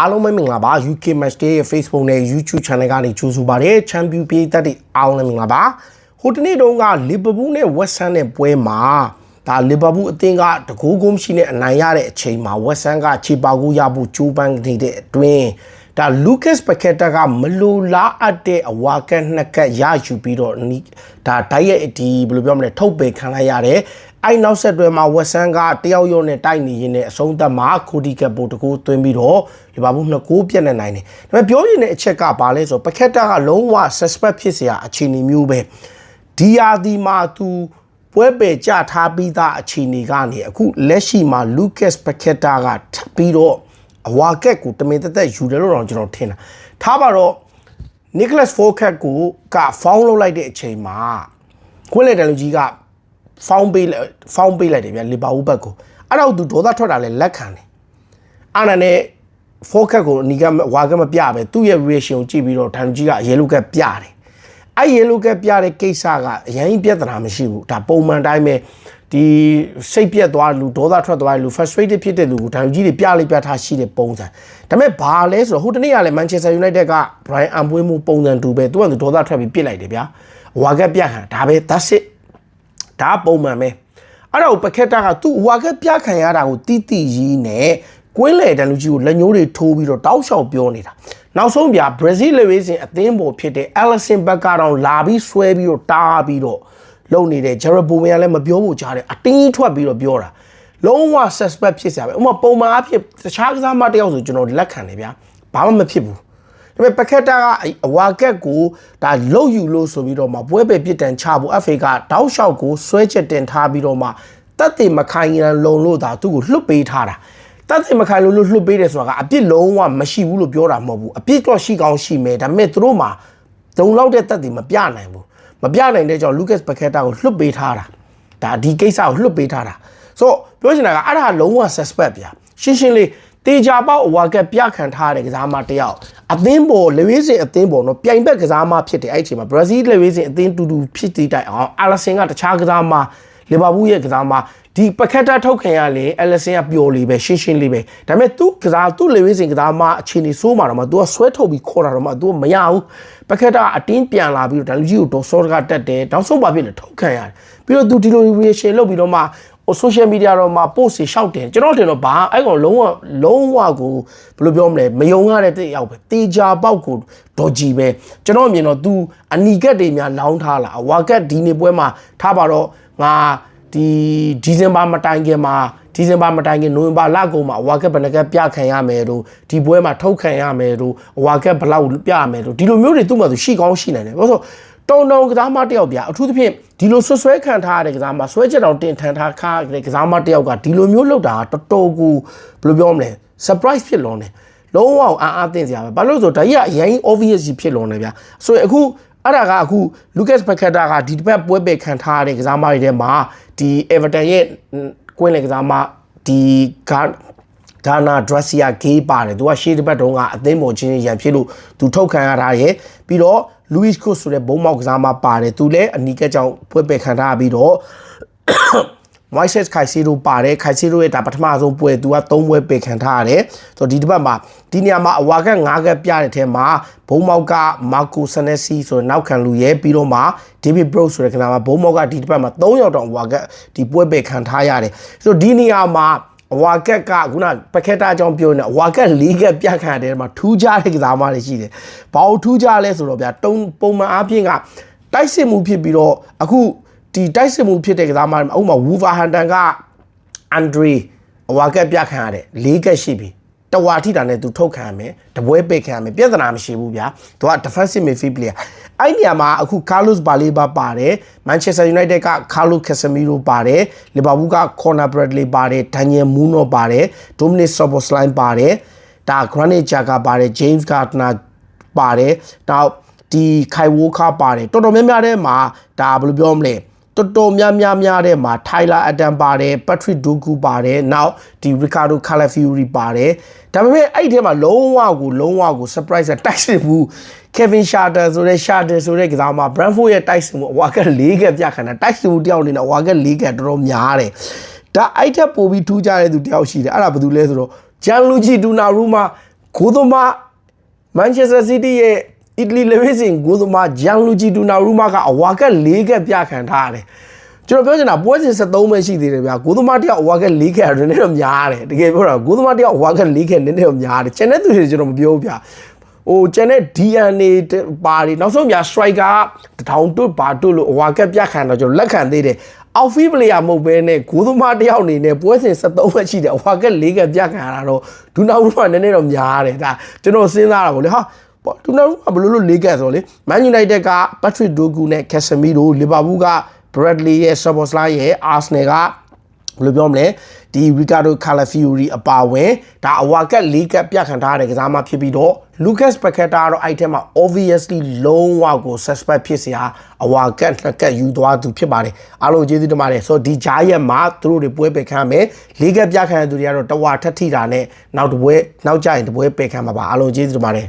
အားလုံးပဲမင်္ဂလာပါ UK Match Day ရဲ့ Facebook နဲ့ YouTube Channel ကနေကြိုဆိုပါရစေ Champion ပြည်သက်တွေအားလုံးလည်းမင်္ဂလာပါဟိုတနေ့တုန်းက Liverpool နဲ့ West Ham နဲ့ပွဲမှာဒါ Liverpool အသင်းကတကူးကုန်းရှိနဲ့အနိုင်ရတဲ့အချိန်မှာ West Ham ကခြေပါကူရဖို့ကြိုးပမ်းနေတဲ့အတွင်း ဒါ Lucas Paqueta ကမလိုလားအပ်တဲ့အဝါကက်နှစ်ကက်ရယူပြီးတော့ဒါတိုက်ရိုက်ဒီဘယ်လိုပြောမလဲထုတ်ပယ်ခံလိုက်ရတယ်အဲ့နောက်ဆက်တွဲမှာဝက်ဆန်ကတယောက်ယောက်နဲ့တိုက်နေရင်းနဲ့အဆုံးသတ်မှာကိုဒီကက်ပိုတကူသွင်းပြီးတော့လီဗာပူးနှစ်ကိုးပြတ်နေနိုင်တယ်ဒါပေမဲ့ပြောရင်းတဲ့အချက်ကဘာလဲဆိုပကက်တာကလုံးဝ suspect ဖြစ်စရာအခြေအနေမျိုးပဲဒီယာဒီမှာသူပွဲပယ်ကြထားပြီးသားအခြေအနေကနေအခုလက်ရှိမှာ Lucas Paqueta ကထပ်ပြီးတော့ အဝါကက်ကိုတမင်သက်သက်ယူတယ်လို့တော့ကျွန်တော်ထင်တာထားပါတော့ Nicholas Focat ကိုကဖောင်းလုပ်လိုက်တဲ့အချိန်မှာခွင့်လက်တန်လူကြီးကဖောင်းပေးလိုက်ဖောင်းပေးလိုက်တယ်ဗျာလီဗာပူးဘက်ကိုအဲ့တော့သူဒေါသထွက်တာလဲလက်ခံတယ်အာနာနဲ့ Focat ကိုအနီကဝါကမပြပဲသူ့ရဲ့ reaction ကိုကြည့်ပြီးတော့တန်လူကြီးက yellow card ပြတယ် အဲ့ yellow card ပြတဲ့ကိစ္စကအရင်ပြဿနာမရှိဘူးဒါပုံမှန်တိုင်းပဲဒီစိတ်ပြက်သွားလူဒေါသထွက်သွားလူ frustrated ဖြစ်တဲ့လူကိုဒါကြီးတွေပြလိုက်ပြထားရှိတဲ့ပုံစံဒါပေမဲ့ဘာလဲဆိုတော့ဟိုတနေ့ကလည်း Manchester United က Brian Ambwemo ပုံစံတူပဲသူကသူဒေါသထွက်ပြီးပြစ်လိုက်တယ်ဗျာဝါကက်ပြခံဒါပဲ that's it ဒါပုံမှန်ပဲအဲ့တော့ပကက်တာကသူ့ဝါကက်ပြခံရတာကိုတီးတီးရီးနဲ့ကွင်းလေတန်လူကြီးကိုလက်ညှိုးတွေထိုးပြီးတော့တောက်လျှောက်ပြောနေတာ နောက်ဆုံးပြဘရာဇီးလေဝေးစင်အသင်းပေါ်ဖြစ်တဲ့ Alisson ဘက်ကတော့လာပြီးဆွဲပြီးတော့တားပြီးတော့လုံနေတဲ့ဂျရဘိုမန်ကလည်းမပြောဖို့ကြားတယ်အတင်းထွက်ပြီးတော့ပြောတာလုံးဝ suspect ဖြစ်စရာပဲဥပမာပုံမှန်အဖြစ်တခြားကစားမတစ်ယောက်ဆိုကျွန်တော်လက်ခံတယ်ဗျာဘာမှမဖြစ်ဘူးဒါပေမဲ့ပကက်တာကအဝါကက်ကိုဒါလုတ်ယူလို့ဆိုပြီးတော့မှပွဲပဲပြစ်ဒဏ်ချဖို့ FA ကတောက်လျှောက်ကိုဆွဲချက်တင်ထားပြီးတော့မှတက်တေမခိုင်ရန်လုံလို့ဒါသူ့ကိုလွတ်ပေးထားတာ တက်တေမခိုင်လို့လွတ်ပေးတယ်ဆိုတာကအပြစ်လုံးဝမရှိဘူးလို့ပြောတာမဟုတ်ဘူးအပြစ်တော့ရှိကောင်းရှိမယ်ဒါပေမဲ့သူတို့မှာဒုံလောက်တဲ့တက်တေမပြနိုင်ဘူးမပြနိုင်တဲ့ကြောင့် Lucas Paqueta ကိုလွတ်ပေးထားတာဒါဒီကိစ္စကိုလွတ်ပေးထားတာဆိုတော့ပြောချင်တာကအဲ့ဒါလုံးဝ suspect ဗျာရှင်းရှင်းလေးတေချာပေါက်အဝါကက်ပြခံထားတဲ့ကစားမတယောက်အသင်းပေါ်လေဝေးစင်အသင်းပေါ်နော်ပြိုင်ဘက်ကစားမဖြစ်တယ်အဲ့ဒီအချိန်မှာဘရာဇီးလေဝေးစင်အသင်းတူတူဖြစ်တည်တိုင်အောင်အာလဆင်ကတခြားကစားမလီဗာပူးရဲ့ကစားမ ဒီပကက်တာထုတ်ခင်ရလေအလဆင်ကပျော်လေးပဲရှင်းရှင်းလေးပဲဒါပေမဲ့သူကစားသူလေဝေးစင်ကစားမအခြေအနေဆိုးမှာတော့မှ तू ကဆွဲထုတ်ပြီးခေါ်တာတော့မှ तू မရဘူးပကက်တာအတင်းပြန်လာပြီးတော့ဒါလူကြီးကိုဒေါ်စောကတက်တယ်နောက်ဆုံးပါဖြစ်လေထုတ်ခံရတယ်ပြီးတော့ तू ဒီလို reaction လုပ်ပြီးတော့မှဟို social media တော့မှာ post တွေရှောက်တယ်ကျွန်တော်တင်တော့ဘာအဲ့ကောင်လုံးဝလုံးဝကိုဘယ်လိုပြောမလဲမယုံရတဲ့တဲ့ရောက်ပဲတေချာပေါက်ကိုဒေါ်ကြီးပဲကျွန်တော်မြင်တော့ तू အနီကက်တွေများလောင်းထားလာအဝါကက်ဒီနေပွဲမှာထားပါတော့ငါ ဒီဒီဇင်ဘာမတိုင်ခင်မှာဒီဇင်ဘာမတိုင်ခင်နိုဝင်ဘာလကုန်မှာအဝါကက်ဘယ်နှကက်ပြခံရမယ်တို့ဒီပွဲမှာထုတ်ခံရမယ်တို့အဝါကက်ဘယ်လောက်ပြရမယ်တို့ဒီလိုမျိုးတွေသူ့မှာသူရှိကောင်းရှိနိုင်တယ်ဘာလို့ဆိုတုံတုံကစားမတယောက်ဗျာအထူးသဖြင့်ဒီလိုဆွဆွဲခံထားရတဲ့ကစားမဆွဲချက်တော်တင်ထန်ထားခါတဲ့ကစားမတယောက်ကဒီလိုမျိုးလုပ်တာတော်တော်ကိုဘယ်လိုပြောမလဲ surprise ဖြစ်လွန်တယ်လုံးဝအာအာသင့်စရာပဲဘာလို့ဆိုတော့ဒါကြီးကအရင် obvious ဖြစ်လွန်တယ်ဗျာဆိုရင်အခု အဲ့ဒါကအခု Lucas Paqueta ကဒီတစ်ပတ်ပွဲပယ်ခံထားရတဲ့ကစားမတွေထဲမှာဒီ Everton ရဲ့ကွင်းလေကစားမဒီကဒါနာဒရက်ဆီယာဂေးပါတယ်သူကရှေ့တစ်ပတ်တုန်းကအသင်းပေါ်ချင်းရန်ဖြစ်လို့သူထုတ်ခံရတာရယ်ပြီးတော့ Luis Cruz ဆိုတဲ့ဘုံမောက်ကစားမပါတယ်သူလည်းအနီးကကြောင်ပွဲပယ်ခံထားပြီးတော့ Moises Caicedo ပါတယ် Caicedo ရဲ့ဒါပထမဆုံးပွဲသူက3ပွဲပယ်ခံထားရတယ်ဆိုတော့ဒီတစ်ပတ်မှာဒီနေရာမှာအဝါက9ကပြတဲ့ထဲမှာဘုံမောက်က Marco Senesi ဆိုတဲ့နောက်ခံလူရဲ့ပြီးတော့မှ David Brooks ဆိုတဲ့ခဏမှာဘုံမောက်ကဒီတစ်ပတ်မှာ3ယောက်တောင်အဝါကဒီပွဲပယ်ခံထားရတယ်ဆိုတော့ဒီနေရာမှာအဝါကက်ကခုနပကက်တာအကြောင်းပြောနေအဝါကက်၄ကက်ပြခန့်တဲ့မှာထူးခြားတဲ့ကစားမတွေရှိတယ်။ဘာလို့ထူးခြားလဲဆိုတော့ဗျာတုံပုံမှန်အားဖြင့်ကတိုက်စစ်မှုဖြစ်ပြီးတော့အခု ဒီတိုက်စစ်မှုဖြစ်တဲ့ကစားမတွေဥပမာဝူဗာဟန်တန်ကအန်ဒရီအဝါကက်ပြခန့်ရတယ်၄ကက်ရှိပြီ။တဝါထိတာနဲ့သူထုတ်ခံရမယ်တပွဲပိတ်ခံရမယ်ပြဿနာမရှိဘူးဗျာသူက defensive midfield player အဲ့ဒီနေရာမှာအခု Carlos Baleba ပါတယ် Manchester United က Carlos Casemiro ပါတယ် Liverpool က Conor Bradley ပါတယ် Daniel Muno ပါတယ် Dominic Szoboszlai ပါတယ်ဒါ Granit Xhaka ပါတယ် James Gardner ပါတယ်နောက်ဒီ Kai Walker ပါတယ်တော်တော်များများထဲမှာဒါဘယ်လိုပြောမလဲ တော်တော်များများများတဲ့မှာ Tyler Adam ပါတယ် Patrick Doku ပါတယ်နောက်ဒီ Ricardo Calafiori ပါတယ်ဒါပေမဲ့အဲ့ဒီထဲမှာလုံးဝကိုလုံးဝကို surprise တိုက်စစ်ဘူး Kevin Sharter ဆိုတဲ့ Sharter ဆိုတဲ့ကစားမ Brentford ရဲ့တိုက်စစ်မှုအဝါက၄ကပြခဏတိုက်စစ်မှုတယောက်အနေနဲ့အဝါက၄ကတော်တော်များတယ်ဒါအဲ့ထက်ပိုပြီးထူးခြားတဲ့သူတယောက်ရှိတယ်အဲ့ဒါဘာလို့လဲဆိုတော့ဂျန်လူဂျီဒူနာရူမာဂိုးသမားမန်ချက်စတာစီးတီးရဲ့ အီတလီလေဝစ်စင်ဂိုးသမားဂျန်လူဂျီဒူနာရူမာကအဝါကက်၄ကက်ပြခံထားရတယ်ကျွန်တော်ပြောချင်တာပွဲစဉ်73ပဲရှိသေးတယ်ဗျာဂိုးသမားတယောက်အဝါကက်၄ကက်ရနေတော့များတယ်တကယ်ပြောတာဂိုးသမားတယောက်အဝါကက်၄ကက်နည်းနည်းတော့များတယ်ကျန်တဲ့သူတွေကျွန်တော်မပြောဘူးဗျာဟိုကျန်တဲ့ DNA ပါတွေနောက်ဆုံးပြ striker ကတထောင်တွတ်ပါတွတ်လို့အဝါကက်ပြခံတော့ကျွန်တော်လက်ခံသေးတယ်အောက်ဖီပလေယာမဟုတ်ဘဲနဲ့ဂိုးသမားတယောက်အနေနဲ့ပွဲစဉ်73ပဲရှိတယ်အဝါကက်၄ကက်ပြခံရတာတော့ဒူနာဘူးကနည်းနည်းတော့များတယ်ဒါကျွန်တော်စဉ်းစားတာပေါ့လေဟာ ပေါ့ဒူနာဘူးကဘယ်လိုလုပ်၄ကက်ဆိုလေမန်ယူနိုက်တက်ကပတ်ထရစ်ဒိုဂူနဲ့ကက်ဆမီရိုလီဗာပူးက Bradley ရဲ့ Szoboszlai ရဲ့ Arsenal ကဘယ်လိုပြောမလဲဒီ Ricardo Calafiori အပါဝင်ဒါအဝါကက်၄ကက်ပြခံထားရတဲ့ကစားမဖြစ်ပြီးတော့ Lucas Paqueta ကတော့အဲ့ထဲမှာ obviously လုံးဝကို suspect ဖြစ်စရာအဝါကက်နှစ်ကက်ယူသွားသူဖြစ်ပါတယ်အားလုံးကျေးဇူးတင်ပါတယ်ဆိုတော့ဒီဂျားရက်မှာသူတို့တွေပွဲပယ်ခံမယ်၄ကက်ပြခံရတဲ့သူတွေကတော့တဝါထက်ထိတာနဲ့နောက်တစ်ပွဲနောက်ကြရင်တစ်ပွဲပယ်ခံမှာပါအားလုံးကျေးဇူးတင်ပါတယ်